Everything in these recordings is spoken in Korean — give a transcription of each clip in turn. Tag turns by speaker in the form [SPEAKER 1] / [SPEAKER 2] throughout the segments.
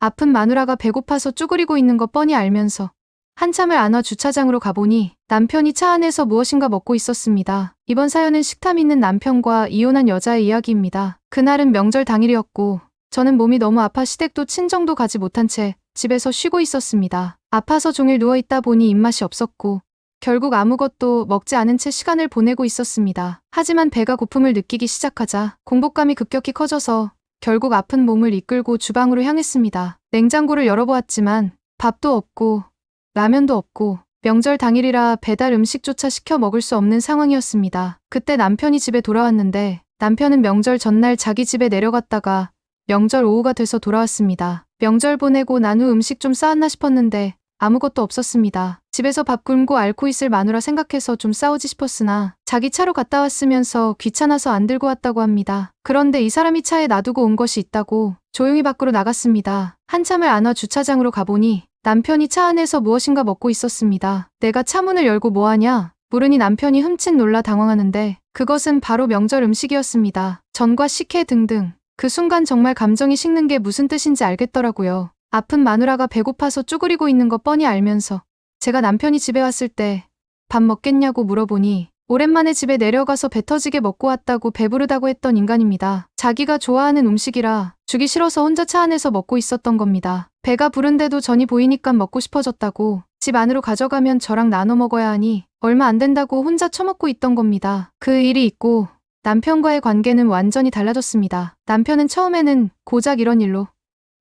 [SPEAKER 1] 아픈 마누라가 배고파서 쭈그리고 있는 거 뻔히 알면서 한참을 안와 주차장으로 가보니 남편이 차 안에서 무엇인가 먹고 있었습니다. 이번 사연은 식탐 있는 남편과 이혼한 여자의 이야기입니다. 그날은 명절 당일이었고 저는 몸이 너무 아파 시댁도 친정도 가지 못한 채 집에서 쉬고 있었습니다. 아파서 종일 누워있다 보니 입맛이 없었고 결국 아무것도 먹지 않은 채 시간을 보내고 있었습니다. 하지만 배가 고픔을 느끼기 시작하자 공복감이 급격히 커져서 결국 아픈 몸을 이끌고 주방으로 향했습니다. 냉장고를 열어보았지만 밥도 없고 라면도 없고 명절 당일이라 배달 음식조차 시켜 먹을 수 없는 상황이었습니다. 그때 남편이 집에 돌아왔는데 남편은 명절 전날 자기 집에 내려갔다가 명절 오후가 돼서 돌아왔습니다. 명절 보내고 난 후 음식 좀 쌓았나 싶었는데 아무것도 없었습니다. 집에서 밥 굶고 앓고 있을 마누라 생각해서 좀 싸우지 싶었으나 자기 차로 갔다 왔으면서 귀찮아서 안 들고 왔다고 합니다. 그런데 이 사람이 차에 놔두고 온 것이 있다고 조용히 밖으로 나갔습니다. 한참을 안와 주차장으로 가보니 남편이 차 안에서 무엇인가 먹고 있었습니다. 내가 차 문을 열고 뭐하냐? 물으니 남편이 흠칫 놀라 당황하는데 그것은 바로 명절 음식이었습니다. 전과 식혜 등등. 그 순간 정말 감정이 식는 게 무슨 뜻인지 알겠더라고요. 아픈 마누라가 배고파서 쭈그리고 있는 거 뻔히 알면서 제가 남편이 집에 왔을 때 밥 먹겠냐고 물어보니 오랜만에 집에 내려가서 배 터지게 먹고 왔다고 배부르다고 했던 인간입니다. 자기가 좋아하는 음식이라 주기 싫어서 혼자 차 안에서 먹고 있었던 겁니다. 배가 부른데도 전이 보이니까 먹고 싶어졌다고 집 안으로 가져가면 저랑 나눠 먹어야 하니 얼마 안 된다고 혼자 처먹고 있던 겁니다. 그 일이 있고 남편과의 관계는 완전히 달라졌습니다. 남편은 처음에는 고작 이런 일로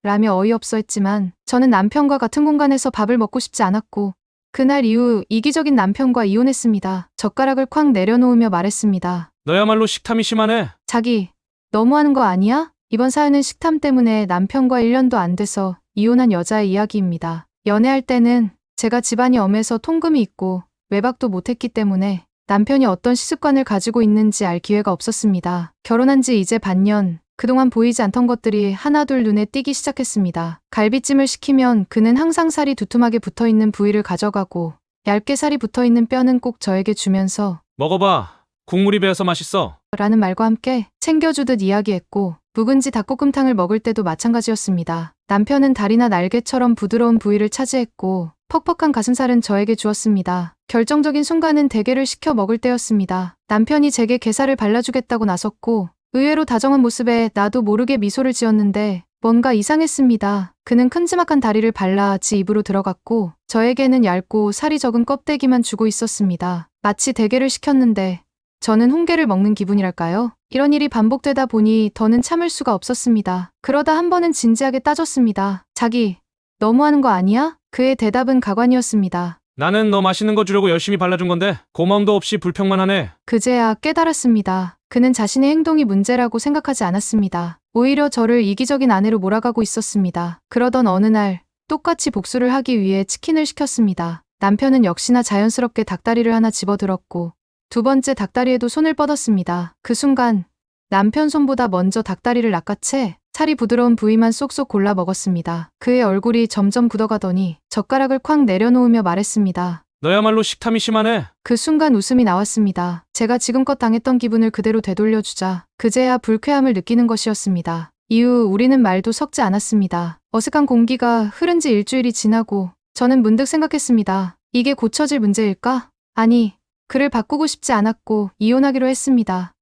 [SPEAKER 1] 라며 어이없어 했지만 저는 남편과 같은 공간에서 밥을 먹고 싶지 않았고 그날 이후 이기적인 남편과 이혼했습니다. 젓가락을 쾅 내려놓으며 말했습니다.
[SPEAKER 2] 너야말로 식탐이 심하네.
[SPEAKER 1] 자기, 너무하는 거 아니야? 이번 사연은 식탐 때문에 남편과 1년도 안 돼서 이혼한 여자의 이야기입니다. 연애할 때는 제가 집안이 엄해서 통금이 있고 외박도 못했기 때문에 남편이 어떤 시습관을 가지고 있는지 알 기회가 없었습니다. 결혼한 지 이제 반년, 그동안 보이지 않던 것들이 하나둘 눈에 띄기 시작했습니다. 갈비찜을 시키면 그는 항상 살이 두툼하게 붙어 있는 부위를 가져가고 얇게 살이 붙어 있는 뼈는 꼭 저에게 주면서
[SPEAKER 2] 먹어봐. 국물이 배어서 맛있어.
[SPEAKER 1] 라는 말과 함께 챙겨주듯 이야기했고 묵은지 닭볶음탕을 먹을 때도 마찬가지였습니다. 남편은 다리나 날개처럼 부드러운 부위를 차지했고 퍽퍽한 가슴살은 저에게 주었습니다. 결정적인 순간은 대게를 시켜 먹을 때였습니다. 남편이 제게 게살을 발라주겠다고 나섰고 의외로 다정한 모습에 나도 모르게 미소를 지었는데 뭔가 이상했습니다. 그는 큼지막한 다리를 발라 지 입으로 들어갔고 저에게는 얇고 살이 적은 껍데기만 주고 있었습니다. 마치 대게를 시켰는데 저는 홍게를 먹는 기분이랄까요? 이런 일이 반복되다 보니 더는 참을 수가 없었습니다. 그러다 한 번은 진지하게 따졌습니다. 자기, 너무하는 거 아니야? 그의 대답은 가관이었습니다.
[SPEAKER 2] 나는 너 맛있는 거 주려고 열심히 발라준 건데 고마움도 없이 불평만 하네.
[SPEAKER 1] 그제야 깨달았습니다. 그는 자신의 행동이 문제라고 생각하지 않았습니다. 오히려 저를 이기적인 아내로 몰아가고 있었습니다. 그러던 어느 날 똑같이 복수를 하기 위해 치킨을 시켰습니다. 남편은 역시나 자연스럽게 닭다리를 하나 집어들었고 두 번째 닭다리에도 손을 뻗었습니다. 그 순간 남편 손보다 먼저 닭다리를 낚아채 살이 부드러운 부위만 쏙쏙 골라 먹었습니다. 그의 얼굴이 점점 굳어가더니 젓가락을 쾅 내려놓으며 말했습니다.
[SPEAKER 2] 너야말로 식탐이 심하네.
[SPEAKER 1] 그 순간 웃음이 나왔습니다. 제가 지금껏 당했던 기분을 그대로 되돌려주자 그제야 불쾌함을 느끼는 것이었습니다. 이후 우리는 말도 섞지 않았습니다. 어색한 공기가 흐른 지 일주일이 지나고 저는 문득 생각했습니다. 이게 고쳐질 문제일까? 아니, 그를 바꾸고 싶지 않았고 이혼하기로 했습니다.